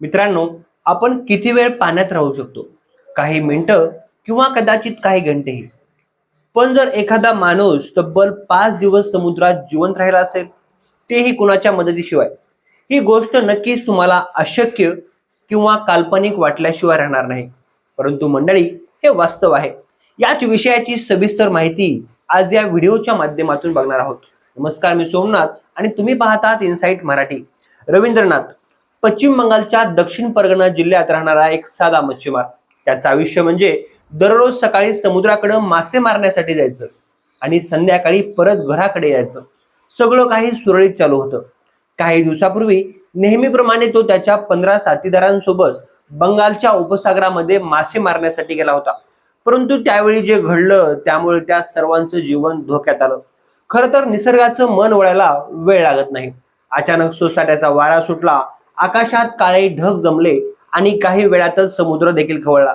मित्रांनो आपण किती वेळ पाण्यात राहू शकतो? काही मिनटं किंवा कदाचित काही घंटेही. पण जर एखादा माणूस तब्बल पाच दिवस समुद्रात जिवंत राहिला असेल तेही कुणाच्या मदतीशिवाय. ही गोष्ट नक्कीच तुम्हाला अशक्य किंवा काल्पनिक वाटल्याशिवाय राहणार नाही. परंतु मंडळी हे वास्तव आहे. याच विषयाची सविस्तर माहिती आज या व्हिडिओच्या माध्यमातून बघणार आहोत. नमस्कार मी सोमनाथ आणि तुम्ही पाहतात इनसाइट मराठी. रवींद्रनाथ. पश्चिम बंगालच्या दक्षिण परगणा जिल्ह्यात राहणारा एक साधा मच्छीमार. त्याचं आयुष्य म्हणजे दररोज सकाळी समुद्राकडे मासे मारण्यासाठी जायचं आणि संध्याकाळी परत घराकडे यायचं. सगळं काही सुरळीत चालू होतं. काही दिवसापूर्वी नेहमीप्रमाणे तो त्याच्या पंधरा साथीदारांसोबत बंगालच्या उपसागरामध्ये मासे मारण्यासाठी गेला होता. परंतु त्यावेळी जे घडलं त्यामुळे त्या सर्वांचं जीवन धोक्यात आलं. खर तर निसर्गाचं मन वळायला वेळ लागत नाही. अचानक सोसाट्याचा वारा सुटला आकाशात काळे ढग जमले आणि काही वेळातच समुद्र देखील खवळला.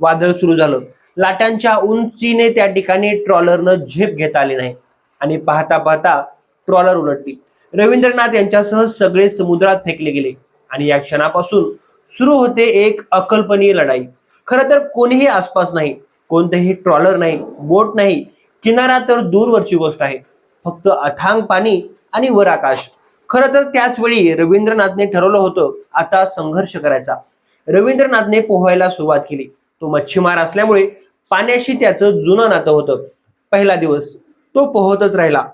वादळ सुरू झालं. लाटांच्या उंचीने त्या ठिकाणी ट्रॉलरनं झेप घेता आली नाही. आणि पाहता पाहता ट्रॉलर उलटली. रवींद्रनाथ यांच्यासह सगळे समुद्रात फेकले गेले. आणि या क्षणापासून सुरू होते एक अकल्पनीय लढाई. खरं तर कोणीही आसपास नाही कोणतेही ट्रॉलर नाही बोट नाही किनारा तर दूरवरची गोष्ट आहे. फक्त अथांग पाणी आणि वर आकाश. खरं तर त्याच वेळी रवींद्रनाथने ठरवलं होतं आता संघर्ष करायचा. रवींद्रनाथने पोहायला सुरुवात केली. तो मच्छीमार असल्यामुळे पाण्याशी त्याचं जुनं नातं होतं. पहिला दिवस तो पोहतच राहिला.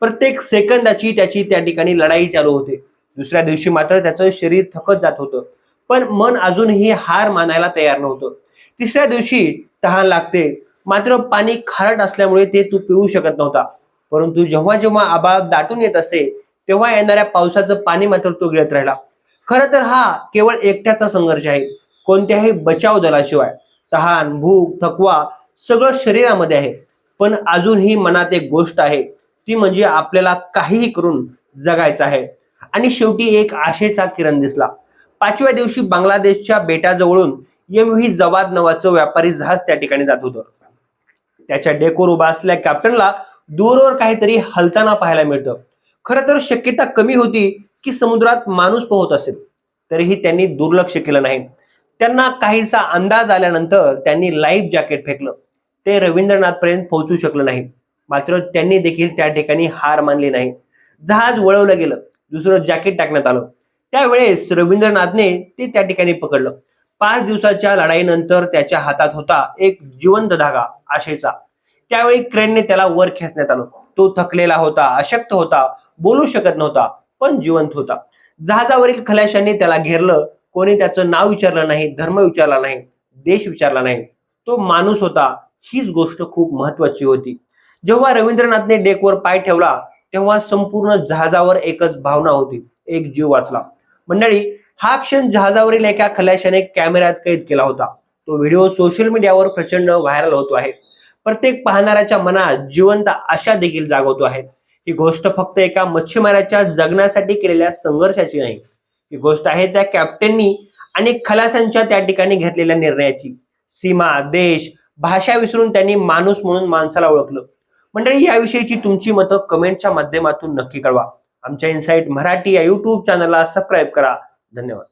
प्रत्येक सेकंदाची त्याची त्या ठिकाणी लढाई चालू होते. दुसऱ्या दिवशी मात्र त्याचं शरीर थकत जात होतं. पण मन अजूनही हार मानायला तयार नव्हतं. तिसऱ्या दिवशी तहान लागते. मात्र पाणी खारट असल्यामुळे ते तू पिऊ शकत नव्हता. परंतु जेव्हा जेव्हा आबाळ दाटून येत असे तेव्हा येणाऱ्या पावसाचं पाणी मात्र तो गिळत राहिला. खरं तर हा केवळ एकट्याचा संघर्ष आहे. कोणत्याही बचाव दलाशिवाय. तहान भूक थकवा सगळं शरीरामध्ये आहे. पण अजूनही मनात एक गोष्ट आहे. ती म्हणजे आपल्याला काहीही करून जगायचं आहे. आणि शेवटी एक आशेचा किरण दिसला. पाचव्या दिवशी बांगलादेशच्या बेटाजवळून एमव्ही जवाद नावाचं व्यापारी जहाज त्या ठिकाणी जात होतं. त्याच्या डेकोर उभा असलेल्या कॅप्टनला दूरवर काहीतरी हलताना पाहायला मिळतं. खरं तर शक्यता कमी होती की समुद्रात माणूस पोहत असेल. तरीही त्यांनी दुर्लक्ष केलं नाही. त्यांना काहीसा अंदाज आल्यानंतर त्यांनी लाईफ जॅकेट फेकलं. ते रवींद्रनाथ पर्यंत पोहोचू शकलं नाही. मात्र त्यांनी देखील त्या ठिकाणी हार मानली नाही. जहाज वळवलं गेलं. दुसरं जॅकेट टाकण्यात आलं. त्यावेळेस रवींद्रनाथने ते त्या ठिकाणी पकडलं. पाच दिवसाच्या लढाईनंतर त्याच्या हातात होता एक जिवंत धागा आशेचा. त्यावेळी क्रेनने त्याला वर खेचण्यात आलं. तो थकलेला होता अशक्त होता. बोलू शकत नव्हता पण जिवंत होता. जहाजावरील खलाशांनी त्याला घेरलं. कोणी त्याचं नाव विचारलं नाही धर्म विचारला नाही देश विचारला नाही. तो माणूस होता. हीच गोष्ट खूप महत्वाची होती. जेव्हा रवींद्रनाथने डेकवर पाय ठेवला तेव्हा संपूर्ण जहाजावर एकच भावना होती. एक जीव वाचला. मंडळी हा क्षण जहाजावरील एका खलाशाने कॅमेऱ्यात कैद केला होता. तो व्हिडिओ सोशल मीडियावर प्रचंड व्हायरल होतो आहे. प्रत्येक पाहणाऱ्याच्या मनात जिवंत आशा देखील जागवतो आहे. ही गोष्ट फक्त एका मच्छीमाराच्या जगण्यासाठी केलेल्या संघर्षाची नाही. ही गोष्ट आहे त्या कॅप्टननी आणि खलासांच्या त्या ठिकाणी घेतलेल्या निर्णयाची. सीमा देश भाषा विसरून त्यांनी माणूस म्हणून माणसाला ओळखलं. मंडळी याविषयीची तुमची मतं कमेंटच्या माध्यमातून नक्की कळवा. आमच्या इन्साईट मराठी या युट्यूब चॅनलला सबस्क्राईब करा. धन्यवाद.